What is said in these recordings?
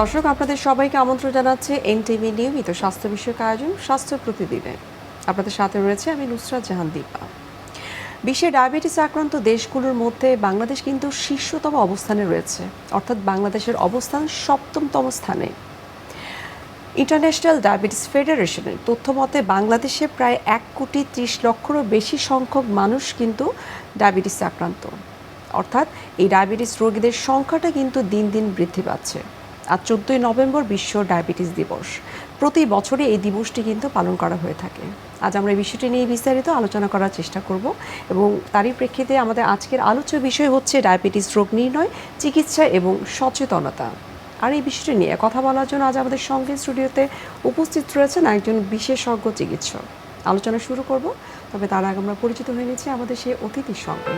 দর্শক, আপনাদের সবাইকে আমন্ত্রণ জানাচ্ছে এনটিভি নিয়মিত স্বাস্থ্য বিষয়ক আয়োজন, স্বাস্থ্য প্রতিদিনে। আপনাদের সাথে রয়েছে আমি নুসরাত জাহান দীপা। বিশ্বে ডায়াবেটিস আক্রান্ত দেশগুলোর মধ্যে বাংলাদেশ কিন্তু শীর্ষতম অবস্থানে রয়েছে, অর্থাৎ বাংলাদেশের অবস্থান সপ্তমতম স্থানে। ইন্টারন্যাশনাল ডায়াবেটিস ফেডারেশনের তথ্য মতে বাংলাদেশে প্রায় এক কোটি ত্রিশ লক্ষেরও বেশি সংখ্যক মানুষ কিন্তু ডায়াবেটিসে আক্রান্ত। অর্থাৎ এই ডায়াবেটিস রোগীদের সংখ্যাটা কিন্তু দিন দিন বৃদ্ধি পাচ্ছে। আজ চোদ্দোই নভেম্বর বিশ্ব ডায়াবেটিস দিবস। প্রতি বছরে এই দিবসটি কিন্তু পালন করা হয়ে থাকে। আজ আমরা এই বিষয়টি নিয়ে বিস্তারিত আলোচনা করার চেষ্টা করব এবং তারই প্রেক্ষিতে আমাদের আজকের আলোচ্য বিষয় হচ্ছে ডায়াবেটিস রোগ নির্ণয়, চিকিৎসা এবং সচেতনতা। আর এই বিষয়টি নিয়ে কথা বলার জন্য আজ আমাদের সঙ্গে স্টুডিওতে উপস্থিত রয়েছেন একজন বিশেষজ্ঞ চিকিৎসক। আলোচনা শুরু করব, তবে তার আগে আমরা পরিচিত হয়ে নিচ্ছি আমাদের সেই অতিথির সঙ্গে।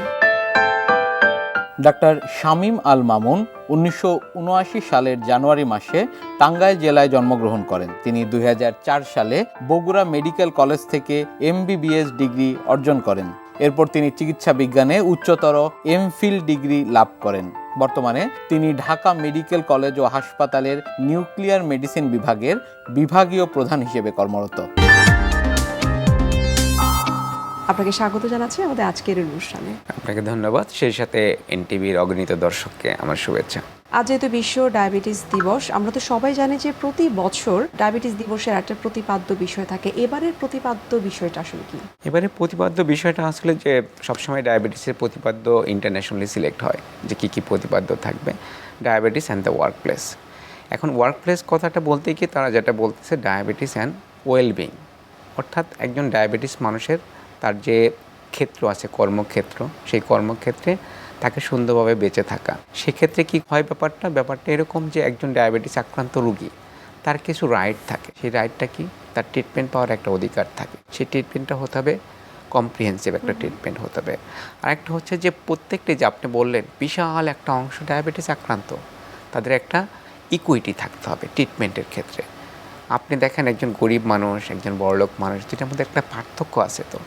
ডাক্তার শামীম আল মামুন উনিশশো উনআশি সালের জানুয়ারি মাসে টাঙ্গাইল জেলায় জন্মগ্রহণ করেন। তিনি দু হাজার চার সালে বগুড়া মেডিকেল কলেজ থেকে এমবিবিএস ডিগ্রি অর্জন করেন। এরপর তিনি চিকিৎসা বিজ্ঞানে উচ্চতর এমফিল ডিগ্রি লাভ করেন। বর্তমানে তিনি ঢাকা মেডিকেল কলেজ ও হাসপাতালের নিউক্লিয়ার মেডিসিন বিভাগের বিভাগীয় প্রধান হিসেবে কর্মরত। আপনাকে স্বাগত জানাচ্ছি আমাদের আজকের অনুষ্ঠানে। আপনাকে ধন্যবাদ। সেই সাথে এনটিভির অগণিত দর্শককে আমার শুভেচ্ছা। আজ যেহেতু বিশ্ব ডায়াবেটিস দিবস আমরা তো সবাই জানি যে প্রতি বছর ডায়াবেটিস দিবসের একটা প্রতিপাদ্য বিষয় থাকে। এবারের প্রতিপাদ্য বিষয়টা আসলে কি? এবারে প্রতিপাদ্য বিষয়টা আসলে যে সবসময় ডায়াবেটিসের প্রতিপাদ্য ইন্টারন্যাশনালি সিলেক্ট হয় যে কী কী প্রতিপাদ্য থাকবে। Diabetes and the workplace এখন ওয়ার্ক প্লেস কথাটা বলতে গিয়ে তারা যেটা বলতেছে ডায়াবেটিস অ্যান্ড ওয়েলবিং অর্থাৎ একজন ডায়াবেটিস মানুষের তার যে ক্ষেত্র আছে কর্মক্ষেত্র সেই কর্মক্ষেত্রে তাকে সুন্দরভাবে বেঁচে থাকা। সেক্ষেত্রে কি হয় ব্যাপারটা? ব্যাপারটা এরকম যে একজন ডায়াবেটিস আক্রান্ত রুগী তার কিছু রাইট থাকে। সেই রাইটটা কি? তার ট্রিটমেন্ট পাওয়ার একটা অধিকার থাকে। সেই ট্রিটমেন্টটা হতে হবে কম্প্রিহেন্সিভ একটা ট্রিটমেন্ট হতে হবে। আর একটা হচ্ছে যে প্রত্যেকটি যে আপনি বললেন বিশাল একটা অংশ ডায়াবেটিস আক্রান্ত তাদের একটা ইকুইটি থাকতে হবে ট্রিটমেন্টের ক্ষেত্রে। আপনি দেখেন একজন গরিব মানুষ একজন বড়লোক মানুষ দুটার মধ্যে একটা পার্থক্য আছে তো।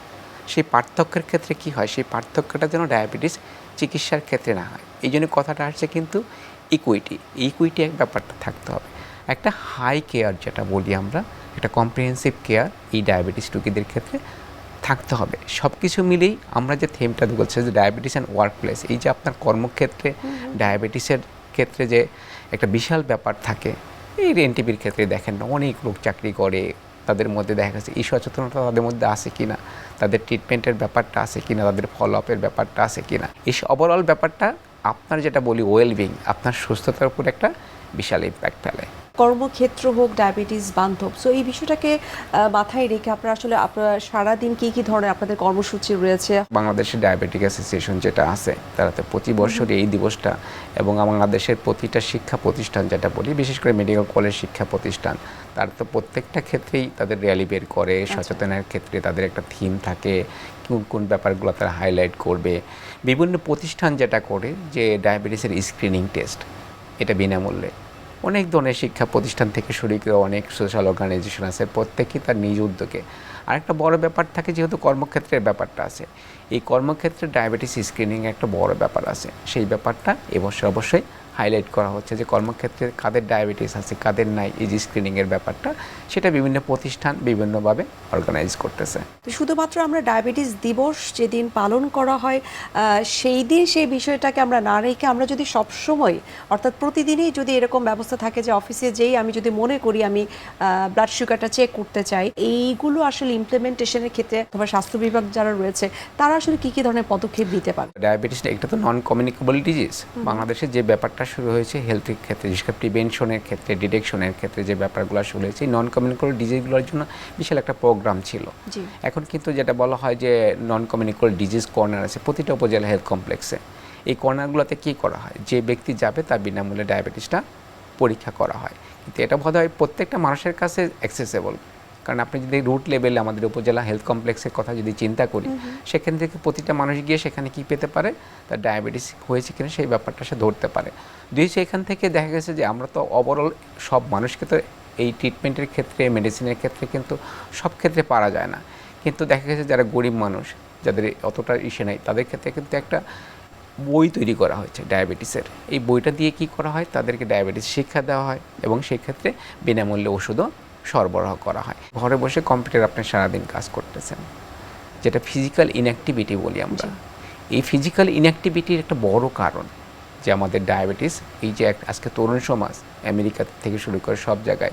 সেই পার্থক্যের ক্ষেত্রে কি হয়? সেই পার্থক্যটা যেন ডায়াবেটিস চিকিৎসার ক্ষেত্রে না হয়। এই জন্য কথাটা আসছে কিন্তু ইকুইটি ইকুইটি এক ব্যাপারটা থাকতে হবে। একটা হাই কেয়ার যেটা বলি আমরা একটা কম্প্রিহেন্সিভ কেয়ার এই ডায়াবেটিস রোগীদের ক্ষেত্রে থাকতে হবে। সব কিছু মিলেই আমরা যে থেমটা বলছি যে ডায়াবেটিস অ্যান্ড ওয়ার্ক প্লেস এই যে আপনার কর্মক্ষেত্রে ডায়াবেটিসের ক্ষেত্রে যে একটা বিশাল ব্যাপার থাকে এই এনটিভির ক্ষেত্রে দেখেন না অনেক লোক চাকরি করে তাদের মধ্যে দেখা গেছে, এই সচেতনতা তাদের মধ্যে আছে কি না তাদের ট্রিটমেন্টের ব্যাপারটা আছে কি না তাদের ফলো আপের ব্যাপারটা আছে কি না এই ওভারঅল ব্যাপারটা, আপনার যেটা বলি ওয়েলবিং আপনার সুস্থতার উপর একটা বিশাল ইম্প্যাক্ট ফেলে। কর্মক্ষেত্র হোক ডায়াবেটিস বান্ধব। সো এই বিষয়টাকে মাথায় রেখে আপনারা আসলে আপনারা সারাদিন কি কি ধরনের আপনাদের কর্মসূচি রয়েছে? বাংলাদেশের ডায়াবেটিক অ্যাসোসিয়েশন যেটা আছে তারা তো প্রতি বছরই এই দিবসটা এবং বাংলাদেশের প্রতিটা শিক্ষা প্রতিষ্ঠান যেটা বলি বিশেষ করে মেডিকেল কলেজ শিক্ষা প্রতিষ্ঠান তারা তো প্রত্যেকটা ক্ষেত্রেই তাদের র্যালি বের করে সচেতনের ক্ষেত্রে তাদের একটা থিম থাকে কোন কোন ব্যাপারগুলো তারা হাইলাইট করবে। বিভিন্ন প্রতিষ্ঠান যেটা করে যে ডায়াবেটিসের স্ক্রিনিং টেস্ট এটা বিনামূল্যে। অনেক ধরনের শিক্ষা প্রতিষ্ঠান থেকে শুরু করে অনেক সোশ্যাল অর্গানাইজেশন আছে, প্রত্যেকেই তার নিজ উদ্যোগে। আরেকটা বড় ব্যাপার থাকে যেহেতু কর্মক্ষেত্রের ব্যাপারটা আছে। এই কর্মক্ষেত্রে ডায়াবেটিস স্ক্রিনিং একটা বড় ব্যাপার আছে। সেই ব্যাপারটা এবছর অবশ্যই হাইলাইট করা হচ্ছে যে কর্মক্ষেত্রে কাদের ডায়াবেটিস আছে কাদের নাই এই যে স্ক্রিনিংয়ের ব্যাপারটা সেটা বিভিন্ন প্রতিষ্ঠান বিভিন্নভাবে অর্গানাইজ করতেছে। শুধুমাত্র আমরা ডায়াবেটিস দিবস যেদিন পালন করা হয় সেই দিন সেই বিষয়টাকে আমরা না রেখে আমরা যদি সবসময় অর্থাৎ প্রতিদিনই যদি এরকম ব্যবস্থা থাকে যে অফিসে যেই আমি যদি মনে করি আমি ব্লাড সুগারটা চেক করতে চাই এইগুলো আসলে ইমপ্লিমেন্টেশনের ক্ষেত্রে অথবা স্বাস্থ্য বিভাগ যারা রয়েছে তারা আসলে কি কি ধরনের পদক্ষেপ দিতে পারে ডায়াবেটিস এটা তো নন কমিউনিকেবল ডিজিজ বাংলাদেশে যে ব্যাপারটা শুরু হয়েছে হেলথের ক্ষেত্রে করে প্রিভেনশনের ক্ষেত্রে ডিটেকশনের ক্ষেত্রে যে ব্যাপারগুলো শুরু হয়েছে নন কমিউনিকেবল ডিজিজগুলোর জন্য বিশাল একটা প্রোগ্রাম ছিল। এখন কিন্তু যেটা বলা হয় যে নন কমিউনিকেবল ডিজিজ কর্নার আছে প্রতিটা উপজেলা হেলথ কমপ্লেক্সে এই কর্নারগুলোতে কী করা হয়? যে ব্যক্তি যাবে তার বিনামূল্যে ডায়াবেটিসটা পরীক্ষা করা হয়। কিন্তু এটা বোধ হয় প্রত্যেকটা মানুষের কাছে অ্যাক্সেসেবল কারণ আপনি যদি রুট লেভেলে আমাদের উপজেলা হেলথ কমপ্লেক্সের কথা যদি চিন্তা করি সেখান থেকে প্রতিটা মানুষ গিয়ে সেখানে কি পেতে পারে? তার ডায়াবেটিস হয়েছে কিনা সেই ব্যাপারটা সে ধরতে পারে। দুই সেখান থেকে দেখা গেছে যে আমরা তো ওভারঅল সব মানুষকে তো এই ট্রিটমেন্টের ক্ষেত্রে মেডিসিনের ক্ষেত্রে কিন্তু সব ক্ষেত্রে পারা যায় না। কিন্তু দেখা গেছে যারা গরিব মানুষ যাদের অতটা ইসে নেই তাদের ক্ষেত্রে কিন্তু একটা বই তৈরি করা হয়েছে ডায়াবেটিসের এই বইটা দিয়ে কি করা হয়? তাদেরকে ডায়াবেটিস শিক্ষা দেওয়া হয় এবং সেক্ষেত্রে বিনামূল্যে ওষুধও সরবরাহ করা হয়। ঘরে বসে কম্পিউটার আপনি সারাদিন কাজ করতেছেন। যেটা ফিজিক্যাল ইনঅ্যাক্টিভিটি বলি আমরা। এই ফিজিক্যাল ইনঅ্যাক্টিভিটির একটা বড় কারণ যে আমাদের ডায়াবেটিস এই যে এক- আজকে তরুণ সমাজ আমেরিকা থেকে শুরু করে সব জায়গায়।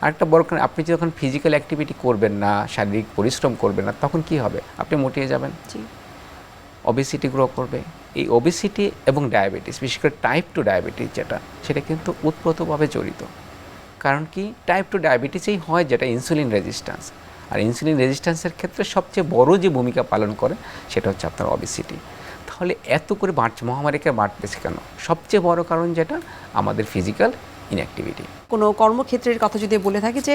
আরেকটা বড় কারণ আপনি যখন ফিজিক্যাল অ্যাক্টিভিটি করবেন না শারীরিক পরিশ্রম করবেন না তখন কি হবে? আপনি মোটিয়ে যাবেন। জি। ওবেসিটি গ্রো করবে। এই ওবেসিটি এবং ডায়াবেটিস বিশেষ করে টাইপ টু ডায়াবেটিস যেটা সেটা কিন্তু উৎপ্রতভাবে জড়িত। কারণ কি? টাইপ টু ডায়াবেটিসেই হয় যেটা ইনসুলিন রেজিস্ট্যান্স আর ইনসুলিন রেজিস্ট্যান্সের ক্ষেত্রে সবচেয়ে বড় যে ভূমিকা পালন করে সেটা হচ্ছে আপনার অবিসিটি তাহলে এত করে বাড়ছে মহামারীকে বাড়তেছে কেন? সবচেয়ে বড় কারণ যেটা আমাদের ফিজিক্যাল ইনঅ্যাক্টিভিটি কোনো কর্মক্ষেত্রের কথা যদি বলে থাকি যে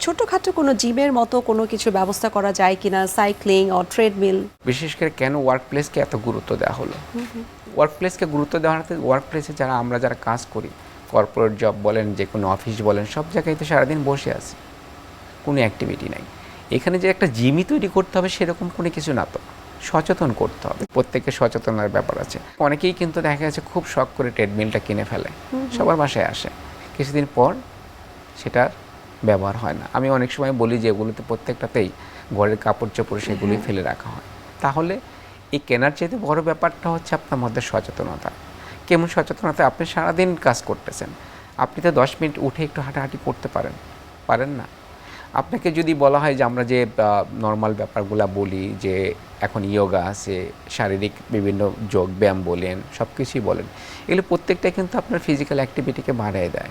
ছোটোখাটো কোনো জিমের মতো কোনো কিছু ব্যবস্থা করা যায় কিনা? সাইক্লিং অর ট্রেডমিল বিশেষ করে কেন ওয়ার্ক প্লেসকে এত গুরুত্ব দেওয়া হলো? ওয়ার্ক প্লেসকে গুরুত্ব দেওয়ার ওয়ার্ক প্লেসে যারা আমরা যারা কাজ করি কর্পোরেট জব বলেন যে কোনো অফিস বলেন সব জায়গায় তো সারাদিন বসে আছে। কোনো অ্যাক্টিভিটি নাই। এখানে যে একটা জিমই তৈরি করতে হবে সেরকম কোনো কিছু না তো। সচেতন করতে হবে। প্রত্যেকের সচেতনার ব্যাপার আছে। অনেকেই কিন্তু দেখা যাচ্ছে খুব শখ করে ট্রেডমিলটা কিনে ফেলে। সবার বাসায় আসে। কিছুদিন পর সেটার ব্যবহার হয় না। আমি অনেক সময় বলি যে এগুলোতে প্রত্যেকটাতেই ঘরের কাপড় চোপড় সেগুলি ফেলে রাখা হয়। তাহলে এই কেনার চাইতে বড় ব্যাপারটা হচ্ছে আপনার মধ্যে সচেতনতা। কেমন সচেতনতা আপনি সারাদিন কাজ করতেছেন? আপনি তো দশ মিনিট উঠে একটু হাঁটাহাঁটি করতে পারেন। পারেন না। আপনাকে যদি বলা হয় যে আমরা যে নর্মাল ব্যাপারগুলো বলি, যে এখন ইয়োগা আছে, শারীরিক বিভিন্ন যোগ ব্যায়াম বলেন সব কিছুই বলেন, এগুলো প্রত্যেকটাই কিন্তু আপনার ফিজিক্যাল অ্যাক্টিভিটিকে বাড়িয়ে দেয়।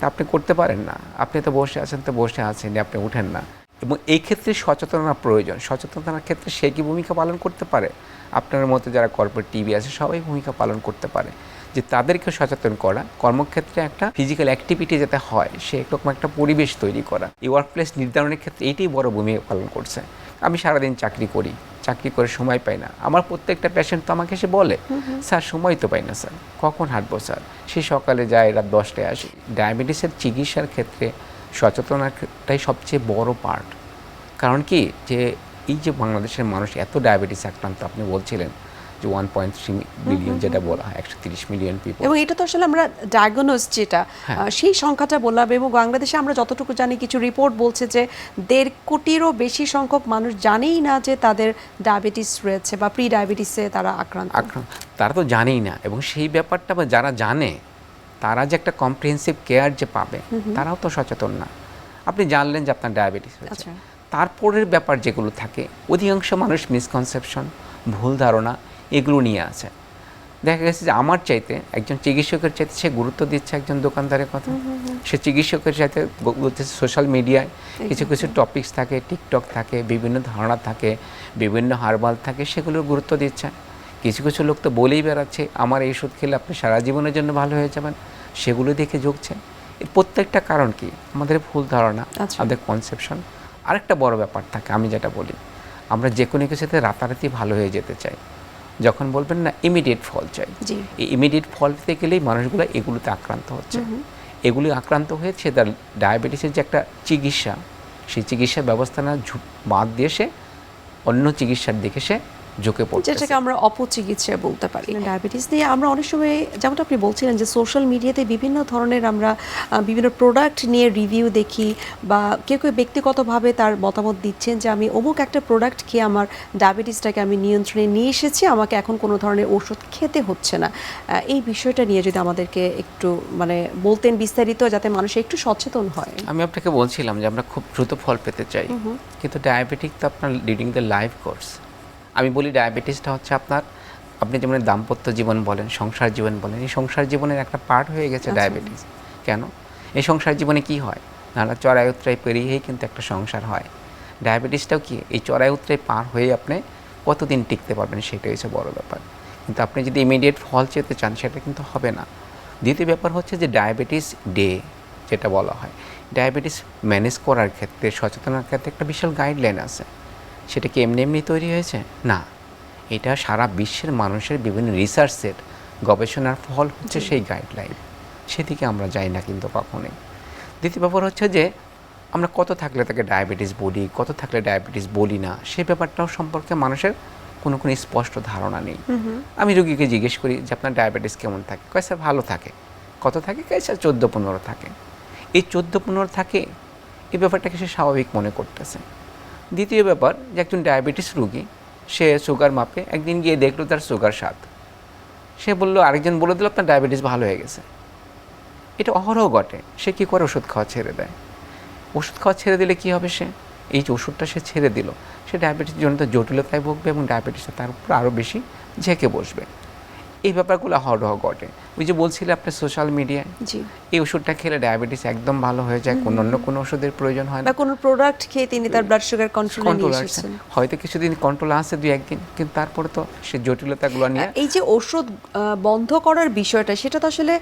তা আপনি করতে পারেন না। আপনি তো বসে আছেন, তো বসে আছেন, আপনি উঠেন না। এবং এই ক্ষেত্রে সচেতনতা প্রয়োজন। সচেতনতার ক্ষেত্রে সে কি ভূমিকা পালন করতে পারে? আপনার মতো যারা কর্পোরেট টিভি আছে, সবাই ভূমিকা পালন করতে পারে। যে তাদেরকে সচেতন করা কর্মক্ষেত্রে একটা ফিজিক্যাল অ্যাক্টিভিটি যাতে হয় সে একরকম একটা পরিবেশ তৈরি করা। এই ওয়ার্ক প্লেস নির্ধারণের ক্ষেত্রে এইটাই বড় ভূমিকা পালন করছে। আমি সারাদিন চাকরি করি চাকরি করে সময় পাই না। আমার প্রত্যেকটা পেশেন্ট তো আমাকে এসে বলে স্যার সময় তো পাই না স্যার। কখন হাঁটবো স্যার? সে সকালে যায় রাত দশটায় আসি। ডায়াবেটিসের চিকিৎসার ক্ষেত্রে সচেতনতাই সবচেয়ে বড় পার্ট কারণ কি? যে এই যে বাংলাদেশের মানুষ এত ডায়াবেটিস আক্রান্ত আপনি বলছিলেন যে ওয়ান পয়েন্ট থ্রি মিলিয়ন যেটা বলা হয় একশো তিরিশ মিলিয়ন পিপল এবং এটা তো আসলে আমরা ডায়াগনোস যেটা হ্যাঁ। সেই সংখ্যাটা বললাম এবং বাংলাদেশে আমরা যতটুকু জানি কিছু রিপোর্ট বলছে যে দেড় কোটিরও বেশি সংখ্যক মানুষ জানেই না যে তাদের ডায়াবেটিস রয়েছে বা প্রি ডায়াবেটিসে তারা আক্রান্ত। আক্রান্ত। তারা তো জানেই না এবং সেই ব্যাপারটা বা যারা জানে তারা যে একটা কম্প্রিহেন্সিভ কেয়ার যে পাবে তারাও তো সচেতন না। আপনি জানলেন যে আপনার ডায়াবেটিস হয়েছে আচ্ছা। তারপরের ব্যাপার যেগুলো থাকে অধিকাংশ মানুষ মিসকনসেপশন ভুল ধারণা এগুলো নিয়ে আছে। দেখা গেছে যে আমার চাইতে একজন চিকিৎসকের চাইতে সে গুরুত্ব দিচ্ছে একজন দোকানদারের কথা। সে চিকিৎসকের চাইতে বলতেছে সোশ্যাল মিডিয়ায় কিছু কিছু টপিকস থাকে টিকটক থাকে বিভিন্ন ধারণা থাকে বিভিন্ন হারবাল থাকে সেগুলোর গুরুত্ব দিচ্ছে। কিছু কিছু লোক তো বলেই বেড়াচ্ছে আমার এই ওষুধ খেলে আপনি সারা জীবনের জন্য ভালো হয়ে যাবেন। সেগুলো দেখে ঝুঁকছে। এর প্রত্যেকটা কারণ কি? আমাদের ভুল ধারণা আচ্ছা। আমাদের কনসেপশন আরেকটা বড় ব্যাপার থাকে আমি যেটা বলি। আমরা যে কোনো কিছুতে রাতারাতি ভালো হয়ে যেতে চাই। যখন বলবেন না ইমিডিয়েট ফল চাই। এই ইমিডিয়েট ফল পেতে গেলেই মানুষগুলো এগুলোতে আক্রান্ত হচ্ছে। এগুলি আক্রান্ত হয়েছে তার ডায়াবেটিসের যে একটা চিকিৎসা সেই চিকিৎসা ব্যবস্থা না বাদ দিয়ে সে অন্য চিকিৎসার দিকে সে ঝুঁকে পড়ছে যেটাকে আমরা অপচিকিৎসা বলতে পারি। ডায়াবেটিস নিয়ে আমরা অনেক সময় যেমনটা আপনি বলছিলেন যে সোশ্যাল মিডিয়াতে বিভিন্ন ধরনের আমরা বিভিন্ন প্রোডাক্ট নিয়ে রিভিউ দেখি বা কেউ কেউ ব্যক্তিগতভাবে তার মতামত দিচ্ছেন যে আমি অমুক একটা প্রোডাক্ট খেয়ে আমার ডায়াবেটিসটাকে আমি নিয়ন্ত্রণে নিয়ে এসেছি আমাকে এখন কোনো ধরনের ওষুধ খেতে হচ্ছে না। এই বিষয়টা নিয়ে যদি আমাদেরকে একটু মানে বলতেন বিস্তারিত যাতে মানুষ একটু সচেতন হয়। আমি আপনাকে বলছিলাম যে আমরা খুব দ্রুত ফল পেতে চাই। কিন্তু ডায়াবেটিক তো আপনার লিডিং দ্য লাইফ কোর্স আমি বলি ডায়াবেটিসটা হচ্ছে আপনার আপনি যেমন দাম্পত্য জীবন বলেন সংসার জীবন বলেন এই সংসার জীবনের একটা পার্ট হয়ে গেছে আচ্ছা। ডায়াবেটিস। কেন? এই সংসার জীবনে কি হয়? নানা চড়াই উত্তরাই পেরিয়েই কিন্তু একটা সংসার হয়। ডায়াবেটিসটাও কি? এই চড়াই উত্তরাই পার হয়ে আপনি কতদিন টিকতে পারবেন সেটাই হচ্ছে বড় ব্যাপার। কিন্তু আপনি যদি ইমিডিয়েট ফল চেতে চান সেটা কিন্তু হবে না। দ্বিতীয় ব্যাপার হচ্ছে যে ডায়াবেটিস ডে যেটা বলা হয়। ডায়াবেটিস ম্যানেজ করার ক্ষেত্রে সচেতনার ক্ষেত্রে একটা বিশাল গাইডলাইন আছে। সেটা কি এমনি এমনি তৈরি হয়েছে? না। এটা সারা বিশ্বের মানুষের বিভিন্ন রিসার্চের গবেষণার ফল হচ্ছে সেই গাইডলাইন সেদিকে আমরা যাই না কিন্তু কখনোই। দ্বিতীয় ব্যাপার হচ্ছে যে আমরা কত থাকলে তাকে ডায়াবেটিস বলি কত থাকলে ডায়াবেটিস বলি না সেই ব্যাপারটাও সম্পর্কে মানুষের কোনো কোনো স্পষ্ট ধারণা নেই। আমি রোগীকে জিজ্ঞেস করি যে আপনার ডায়াবেটিস কেমন থাকে? কয় স্যার ভালো থাকে। কত থাকে? কয় স্যার চোদ্দ পনেরো থাকে। এই চোদ্দ পনেরো থাকে এই ব্যাপারটাকে সে স্বাভাবিক মনে করতেছে। দ্বিতীয় ব্যাপার যে একজন ডায়াবেটিস রোগী, সে সুগার মাপে, একদিন গিয়ে দেখল তার সুগার সাত সে বলল, আরেকজন বলে দিল আপনার ডায়াবেটিস ভালো হয়ে গেছে। এটা অহরহ ঘটে। সে কী করে ওষুধ খাওয়া ছেড়ে দেয়? ওষুধ খাওয়া ছেড়ে দিলে কি হবে সে? এই যে ওষুধটা সে ছেড়ে দিল, সে ডায়াবেটিস জনিত জটিলতায় ভুগবে এবং ডায়াবেটিসটা তার উপর আরও বেশি ঝেঁকে বসবে। এই ব্যাপারগুলো অহরহ ঘটে। ওই যে বলছিলে আপনি সোশ্যাল মিডিয়ায় জি। এই ওষুধটা খেলে ডায়াবেটিস একদম ভালো হয়ে যায়। কোনো অন্য কোনো ওষুধের প্রয়োজন হয় না। কোনো প্রোডাক্ট খেয়ে তিনি তার ব্লাড সুগার কন্ট্রোলে কন্ট্রোল আসছে হয়তো কিছুদিন কন্ট্রোল আসছে দুই একদিন কিন্তু তারপরে তো সে জটিলতাগুলো নিয়ে এই যে ওষুধ বন্ধ করার বিষয়টা সেটা তো আসলে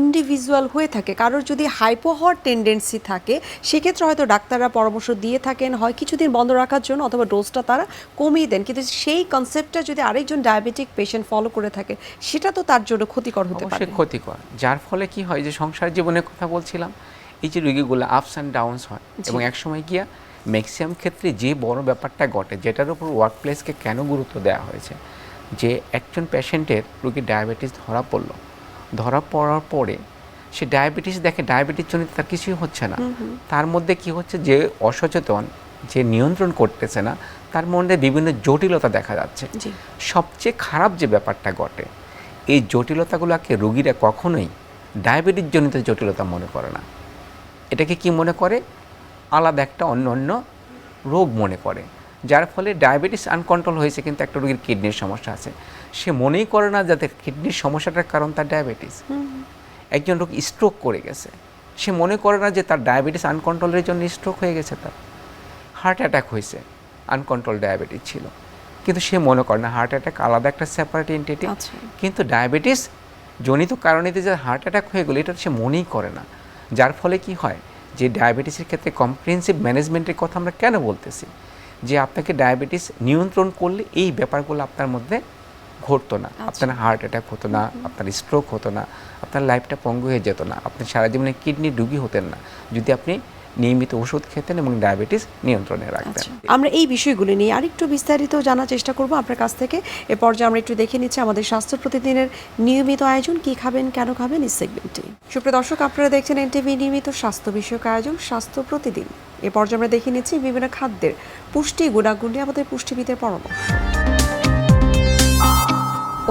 ইন্ডিভিজুয়াল হয়ে থাকে। কারোর যদি হাইপো হওয়ার টেন্ডেন্সি থাকে সেক্ষেত্রে হয়তো ডাক্তাররা পরামর্শ দিয়ে থাকেন হয় কিছুদিন বন্ধ রাখার জন্য অথবা ডোজটা তারা কমিয়ে দেন। কিন্তু সেই কনসেপ্টটা যদি আরেকজন ডায়াবেটিক পেশেন্ট ফলো করে থাকে সেটা তো তার জন্য ক্ষতিকর হতে পারে। ক্ষতিকর। যার ফলে কি হয় যে সংসার জীবনের কথা বলছিলাম এই যে রোগীগুলো আপস অ্যান্ড ডাউনস হয় এবং একসময় গিয়া ম্যাক্সিমাম ক্ষেত্রে যে বড় ব্যাপারটা ঘটে যেটার উপর ওয়ার্ক প্লেসকে কেন গুরুত্ব দেওয়া হয়েছে যে একজন পেশেন্টের রোগী ডায়াবেটিস ধরা পড়ল। ধরা পড়ার পরে সে ডায়াবেটিস দেখে ডায়াবেটিস জন্য তার কিছুই হচ্ছে না। তার মধ্যে কি হচ্ছে যে অসচেতন যে নিয়ন্ত্রণ করতেছে না তার মধ্যে বিভিন্ন জটিলতা দেখা যাচ্ছে। সবচেয়ে খারাপ যে ব্যাপারটা ঘটে এই জটিলতাগুলোকে রোগীরা কখনোই ডায়াবেটিস জনিত জটিলতা মনে করে না। এটাকে কি মনে করে? আলাদা একটা অন্য অন্য রোগ মনে করে। যার ফলে ডায়াবেটিস আনকন্ট্রোল হয়েছে কিন্তু একটা রোগীর কিডনির সমস্যা আছে। সে মনেই করে না যাতে কিডনির সমস্যাটার কারণ তার ডায়াবেটিস। একজন রোগ স্ট্রোক করে গেছে। সে মনে করে না যে তার ডায়াবেটিস আনকন্ট্রোলের জন্য স্ট্রোক হয়ে গেছে তার। হার্ট অ্যাটাক হয়েছে। আনকন্ট্রোল ডায়াবেটিস ছিল। কিন্তু সে মনে করে না হার্ট অ্যাটাক আলাদা একটা সেপারেট এন্টিটি আচ্ছা। কিন্তু ডায়াবেটিস জনিত কারণেতে যে হার্ট অ্যাটাক হয়ে গেলো এটা সে মনেই করে না। যার ফলে কি হয় যে ডায়াবেটিসের ক্ষেত্রে কম্প্রিহেন্সিভ ম্যানেজমেন্টের কথা আমরা কেন বলতেছি? যে আপনাকে ডায়াবেটিস নিয়ন্ত্রণ করলে এই ব্যাপারগুলো আপনার মধ্যে ঘটতো না। আপনার হার্ট অ্যাটাক হতো না আপনার স্ট্রোক হতো না আপনার লাইফটা পঙ্গু হয়ে যেত না আপনি সারা জীবনে কিডনি রুগী হতেন না। যদি আপনি নিয়মিত ওষুধ খেতেন এবং ডায়াবেটিস নিয়ন্ত্রণে রাখতেন। আচ্ছা আমরা এই বিষয়গুলি নিয়ে আরেকটু বিস্তারিত জানার চেষ্টা করব আপনার কাছ থেকে। এ পর্যায়ে আমরা একটু দেখে নিচ্ছি আমাদের স্বাস্থ্য প্রতিদিনের নিয়মিত আয়োজন, কি খাবেন, কেন খাবেন এই সেগমেন্টে সুপ্রিয় দর্শক, আপনারা দেখছেন এনটিভি নিয়মিত স্বাস্থ্য বিষয়ক আয়োজন, স্বাস্থ্য প্রতিদিন। এ পর্যায়ে আমরা দেখে নিচ্ছি বিভিন্ন খাদ্যের পুষ্টি গুণাগুণ নিয়ে আমাদের পুষ্টিবিদের পরামর্শ।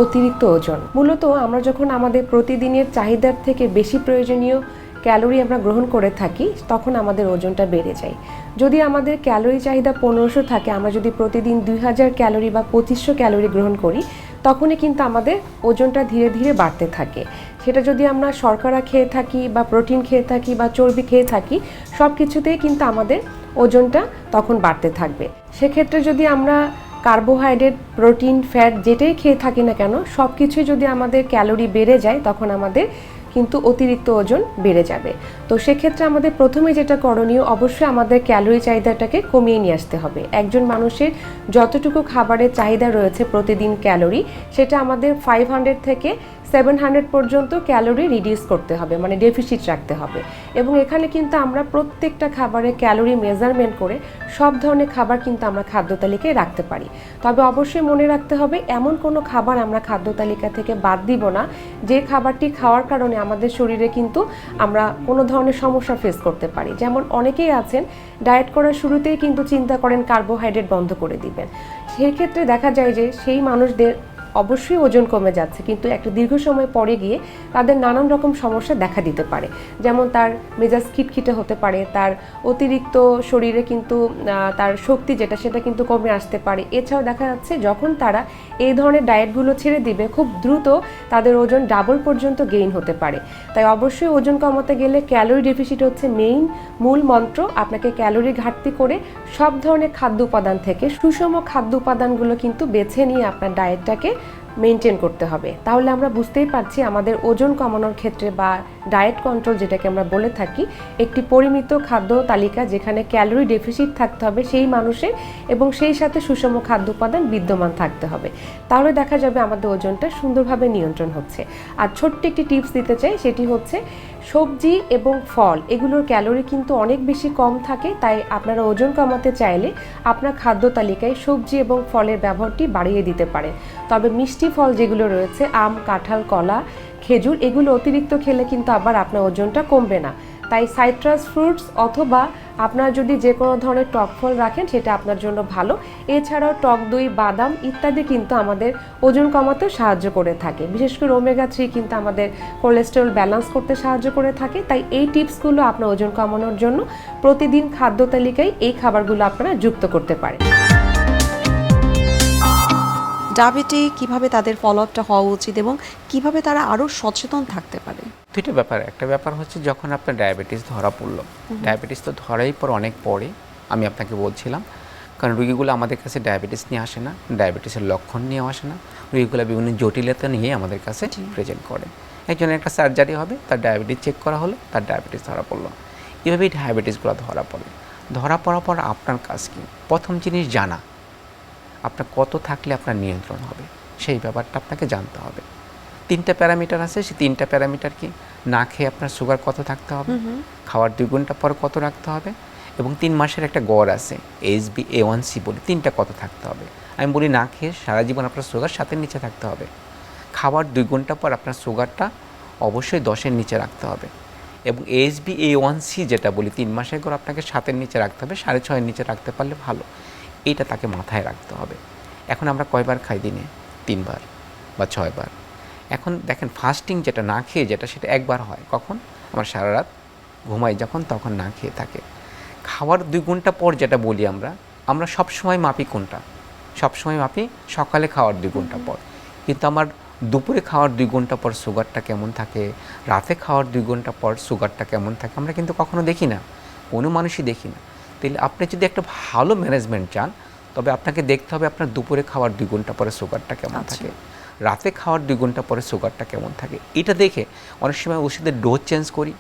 অতিরিক্ত ওজন। মূলত আমরা যখন আমাদের প্রতিদিনের চাহিদার থেকে বেশি প্রয়োজনীয় ক্যালোরি আমরা গ্রহণ করে থাকি, তখন আমাদের ওজনটা বেড়ে যায়। যদি আমাদের ক্যালোরি চাহিদা পনেরোশো থাকে, আমরা যদি প্রতিদিন দুই হাজার ক্যালোরি বা পঁচিশশো ক্যালোরি গ্রহণ করি, তখনই কিন্তু আমাদের ওজনটা ধীরে ধীরে বাড়তে থাকে। সেটা যদি আমরা শর্করা খেয়ে থাকি বা প্রোটিন খেয়ে থাকি বা চর্বি খেয়ে থাকি সব কিছুতেই কিন্তু আমাদের ওজনটা তখন বাড়তে থাকবে। সেক্ষেত্রে যদি আমরা কার্বোহাইড্রেট, প্রোটিন, ফ্যাট যেটাই খেয়ে থাকি না কেন সব কিছুই যদি আমাদের ক্যালোরি বেড়ে যায়, তখন আমাদের কিন্তু অতিরিক্ত ওজন বেড়ে যাবে। তো সেক্ষেত্রে আমাদের প্রথমে যেটা করণীয়, অবশ্যই আমাদের ক্যালোরি চাহিদাটাকে কমিয়ে নিয়ে আসতে হবে। একজন মানুষের যতটুকু খাবারের চাহিদা রয়েছে প্রতিদিন ক্যালোরি, সেটা আমাদের ফাইভ হান্ড্রেড থেকে সেভেন হান্ড্রেড পর্যন্ত ক্যালোরি রিডিউস করতে হবে মানে ডেফিসিট রাখতে হবে। এবং এখানে কিন্তু আমরা প্রত্যেকটা খাবারে ক্যালোরি মেজারমেন্ট করে সব ধরনের খাবার কিন্তু আমরা খাদ্য তালিকায় রাখতে পারি। তবে অবশ্যই মনে রাখতে হবে, এমন কোনো খাবার আমরা খাদ্য তালিকা থেকে বাদ দিব না। যে খাবারটি খাওয়ার কারণে আমাদের শরীরে কিন্তু আমরা কোনো ধরনের সমস্যা ফেস করতে পারি। যেমন অনেকেই আছেন ডায়েট করার শুরুতেই কিন্তু চিন্তা করেন কার্বোহাইড্রেট বন্ধ করে দিবেন। সেক্ষেত্রে দেখা যায় যে সেই মানুষদের অবশ্যই ওজন কমে যাচ্ছে, কিন্তু একটা দীর্ঘ সময় পরে গিয়ে তাদের নানান রকম সমস্যা দেখা দিতে পারে। যেমন তার মেজাজ খিটখিটে হতে পারে, তার অতিরিক্ত শরীরে কিন্তু তার শক্তি যেটা সেটা কিন্তু কমে আসতে পারে। এছাড়াও দেখা যাচ্ছে যখন তারা এই ধরনের ডায়েটগুলো ছেড়ে দিবে, খুব দ্রুত তাদের ওজন ডাবল পর্যন্ত গেইন হতে পারে। তাই অবশ্যই ওজন কমাতে গেলে ক্যালোরি ডেফিসিট হচ্ছে মেইন, মূল মন্ত্র। আপনাকে ক্যালোরি ঘাটতি করে সব ধরনের খাদ্য উপাদান থেকে সুষম খাদ্য উপাদানগুলো কিন্তু বেছে নিয়ে আপনার ডায়েটটাকে মেনটেন করতে হবে। তাহলে আমরা বুঝতেই পারছি আমাদের ওজন কমানোর ক্ষেত্রে বা ডায়েট কন্ট্রোল যেটাকে আমরা বলে থাকি, একটি পরিমিত খাদ্য তালিকা যেখানে ক্যালোরি ডেফিসিট থাকতে হবে সেই মানুষের এবং সেই সাথে সুষম খাদ্য উপাদান বিদ্যমান থাকতে হবে। তাহলে দেখা যাবে আমাদের ওজনটা সুন্দরভাবে নিয়ন্ত্রণ হচ্ছে। আর ছোট্ট একটি টিপস দিতে চাই, সেটি হচ্ছে সবজি এবং ফল, এগুলোর ক্যালোরি কিন্তু অনেক বেশি কম থাকে, তাই আপনারা ওজন কমাতে চাইলে আপনার খাদ্য তালিকায় সবজি এবং ফলের ব্যবহারটি বাড়িয়ে দিতে পারে তবে মিষ্টি ফল যেগুলো রয়েছে, আম, কাঁঠাল, কলা, খেজুর, এগুলো অতিরিক্ত খেলে কিন্তু আবার আপনার ওজনটা কমবে না। তাই সাইট্রাস ফ্রুটস অথবা আপনার যদি যে কোনো ধরনের টক ফল রাখেন, সেটা আপনার জন্য ভালো। এছাড়াও টক দই, বাদাম ইত্যাদি কিন্তু আমাদের ওজন কমাতে সাহায্য করে থাকে। বিশেষ করে ওমেগা থ্রি কিন্তু আমাদের কোলেস্টেরল ব্যালেন্স করতে সাহায্য করে থাকে। তাই এই টিপসগুলো আপনার ওজন কমানোর জন্য প্রতিদিন খাদ্য তালিকায় এই খাবারগুলো আপনারা যুক্ত করতে পারেন। ডায়াবেটি কীভাবে তাদের ফলো আপটা হওয়া উচিত এবং কীভাবে তারা আরও সচেতন থাকতে পারে? দুইটা ব্যাপার। একটা ব্যাপার হচ্ছে যখন আপনার ডায়াবেটিস ধরা পড়ল। ডায়াবেটিস তো ধরাই পর অনেক পরে আমি আপনাকে বলছিলাম। কারণ রুগীগুলো আমাদের কাছে ডায়াবেটিস নিয়ে আসে না ডায়াবেটিসের লক্ষণ নিয়েও আসে না। রুগীগুলো বিভিন্ন জটিলতা নিয়ে আমাদের কাছে প্রেজেন্ট করে। একজনের একটা সার্জারি হবে তার ডায়াবেটিস চেক করা হলো তার ডায়াবেটিস ধরা পড়ল। এভাবেই ডায়াবেটিসগুলো ধরা পড়ে। ধরা পড়ার পর আপনার কাজ কি? প্রথম জিনিস জানা। আপনার কত থাকলে আপনার নিয়ন্ত্রণ হবে? সেই ব্যাপারটা আপনাকে জানতে হবে। তিনটা প্যারামিটার আছে সেই তিনটা প্যারামিটার কি না খেয়ে আপনার সুগার কত থাকতে হবে? খাওয়ার দুই ঘণ্টা পর কত রাখতে হবে? এবং তিন মাসের একটা গড় আছে H B A one C বলি তিনটা কত থাকতে হবে? আমি বলি না খেয়ে সারা জীবন আপনার সুগার সাতের নিচে থাকতে হবে। খাওয়ার দুই ঘণ্টা পর আপনার সুগারটা অবশ্যই দশের নিচে রাখতে হবে। এবং H B A one C যেটা বলি তিন মাসের গড় আপনাকে সাতের নিচে রাখতে হবে সাড়ে ছয়ের নিচে রাখতে পারলে ভালো। এইটা তাকে মাথায় রাখতে হবে। এখন আমরা কয়বার খাই দিনে? তিনবার বা ছয়বার। এখন দেখেন ফাস্টিং যেটা না খেয়ে যেটা সেটা একবার হয়। কখন? আমরা সারা রাত ঘুমাই যখন, তখন না খেয়ে থাকে। খাওয়ার দুই ঘণ্টা পর যেটা বলি আমরা আমরা সব সময় মাপি কোনটা? সব সময় মাপি সকালে খাওয়ার দুই ঘণ্টা পর। কিন্তু আমার দুপুরে খাওয়ার দুই ঘণ্টা পর সুগারটা কেমন থাকে? রাতে খাওয়ার দুই ঘণ্টা পর সুগারটা কেমন থাকে? আমরা কিন্তু কখনো দেখি না। কোনো মানুষই দেখি না। তাহলে আপনি যদি একটা ভালো ম্যানেজমেন্ট চান তবে আপনাকে দেখতে হবে আপনার দুপুরে খাওয়ার দুই ঘণ্টা পরে সুগারটা কেমন আচ্ছা। থাকে। রাতে খাওয়ার দুই ঘণ্টা পরে সুগারটা কেমন থাকে। এটা দেখে অনেক সময় ওষুধের ডোজ চেঞ্জ করি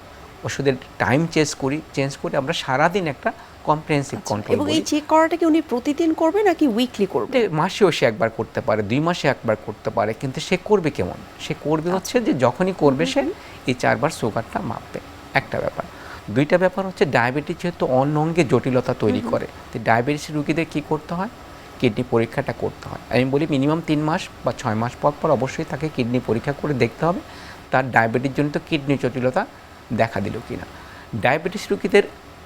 ওষুধের টাইম চেঞ্জ করি চেঞ্জ করে আমরা সারাদিন একটা কম্প্রিহেন্সিভ কন্ট্রোল এবং এই চেক করাটা কি উনি প্রতিদিন করবে নাকি উইকলি করবে? মাসেও সে একবার করতে পারে দুই মাসে একবার করতে পারে কিন্তু সে করবে কেমন? সে করবে হচ্ছে যে যখনই করবে সে এই চারবার সুগারটা মাপবে। একটা ব্যাপার। দুইটা ব্যাপার হচ্ছে ডায়াবেটিস যেহেতু অন্য অঙ্গে জটিলতা তৈরি করে তো ডায়াবেটিস রুগীদের কী করতে হয়? কিডনি পরীক্ষাটা করতে হয়। আমি বলি মিনিমাম তিন মাস বা ছয় মাস পর পর অবশ্যই তাকে কিডনি পরীক্ষা করে দেখতে হবে তার ডায়াবেটিস জনিত কিডনি জটিলতা দেখা দিল কি না ডায়াবেটিস রুগীদের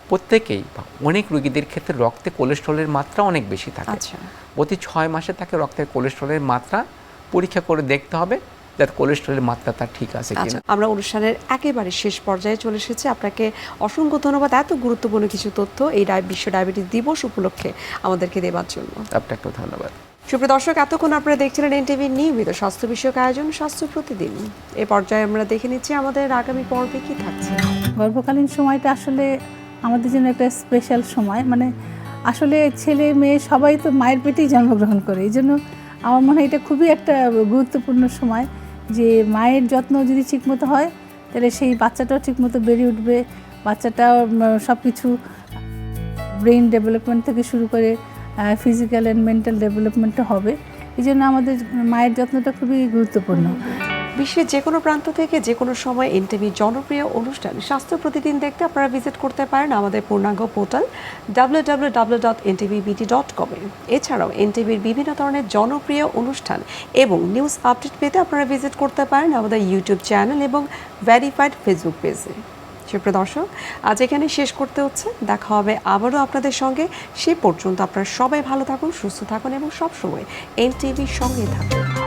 প্রত্যেকেই বা অনেক রুগীদের ক্ষেত্রে রক্তে কোলেস্ট্রলের মাত্রা অনেক বেশি থাকে। আচ্ছা। প্রতি ছয় মাসে তাকে রক্তের কোলেস্ট্রলের মাত্রা পরীক্ষা করে দেখতে হবে যাতে কোলেস্ট্রলের মাত্রা তার ঠিক আছে আচ্ছা কিনা আমরা অনুষ্ঠানের একেবারে শেষ পর্যায়ে চলে এসেছি। আপনাকে অসংখ্য ধন্যবাদ। এত গুরুত্বপূর্ণ কিছু তথ্য এই ডায়- বিশ্ব ডায়াবেটিস দিবস উপলক্ষে আমাদেরকে দেওয়ার জন্য। আপনাকেও ধন্যবাদ। সুপ্রিয় দর্শক এতক্ষণ আপনারা দেখছিলেন এনটিভির নিয়মিত স্বাস্থ্য বিষয়ক আয়োজন স্বাস্থ্য প্রতিদিন। এ পর্যায়ে আমরা দেখে নিচ্ছি আমাদের আগামী পর্বে কি থাকছে। গর্ভকালীন সময়টা আসলে আমাদের জন্য একটা স্পেশাল সময়। মানে আসলে ছেলে মেয়ে সবাই তো মায়ের পেটেই জন্মগ্রহণ করে। এই জন্য আমার মনে হয় এটা খুবই একটা গুরুত্বপূর্ণ সময়। যে মায়ের যত্ন যদি ঠিকমতো হয়, তাহলে সেই বাচ্চাটাও ঠিকমতো বেড়ে উঠবে। বাচ্চাটাও সব কিছু ব্রেন ডেভেলপমেন্ট থেকে শুরু করে ফিজিক্যাল অ্যান্ড মেন্টাল ডেভেলপমেন্টও হবে। এই জন্য আমাদের মায়ের যত্নটা খুবই গুরুত্বপূর্ণ। বিশ্বের যে কোনো প্রান্ত থেকে যে কোনো সময় এনটিভির জনপ্রিয় অনুষ্ঠান স্বাস্থ্য প্রতিদিন দেখতে আপনারা ভিজিট করতে পারেন আমাদের পূর্ণাঙ্গ portal W W W dot NTVBD dot কমে এছাড়াও এনটিভির বিভিন্ন ধরনের জনপ্রিয় অনুষ্ঠান এবং নিউজ আপডেট পেতে আপনারা ভিজিট করতে পারেন আমাদের ইউটিউব চ্যানেল এবং ভেরিফাইড ফেসবুক পেজে সুপ্রিয় দর্শক, আজ এখানে শেষ করতে হচ্ছে। দেখা হবে আবারও আপনাদের সঙ্গে। সে পর্যন্ত আপনারা সবাই ভালো থাকুন, সুস্থ থাকুন এবং সবসময় এনটিভির সঙ্গে থাকুন।